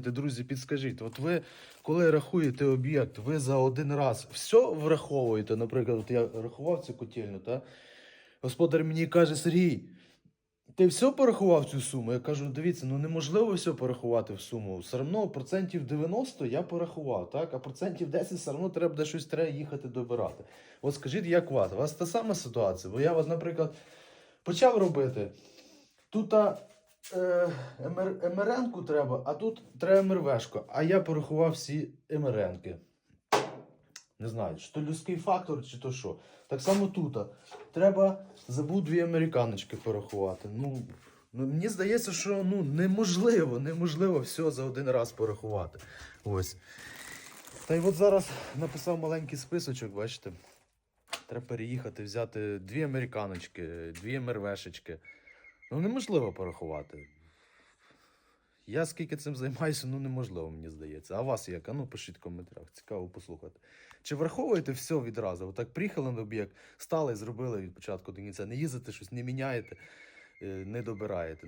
Друзі, підскажіть, от ви коли рахуєте об'єкт, ви за один раз все враховуєте? Наприклад, от я рахував цю котельню, та господар мені каже: Сергій, ти все порахував цю суму? Я кажу, дивіться, ну неможливо все порахувати в суму. Все одно процентів 90 я порахував, так? А процентів 10 все одно треба буде щось треба їхати добирати. От скажіть, як у вас? У вас та сама ситуація? Бо я, от, наприклад, почав робити. Тут МРН-ку треба, а тут треба МРВшку. А я порахував всі МРНки. Не знаю, чи то людський фактор, чи то що. Так само тут. Треба забув дві американочки порахувати. Ну, ну мені здається, що ну, неможливо, неможливо все за один раз порахувати. Ось. Та й от зараз написав маленький списочок, бачите. Треба переїхати, взяти дві американочки, дві МРВшечки. Ну, неможливо порахувати. Я скільки цим займаюся, ну неможливо, мені здається. А вас як? А ну пишіть в коментарях, цікаво послухати. Чи враховуєте все відразу? Отак приїхали на об'єкт, стали, зробили від початку до кінця. Не їздите щось, не міняєте, е, не добираєте.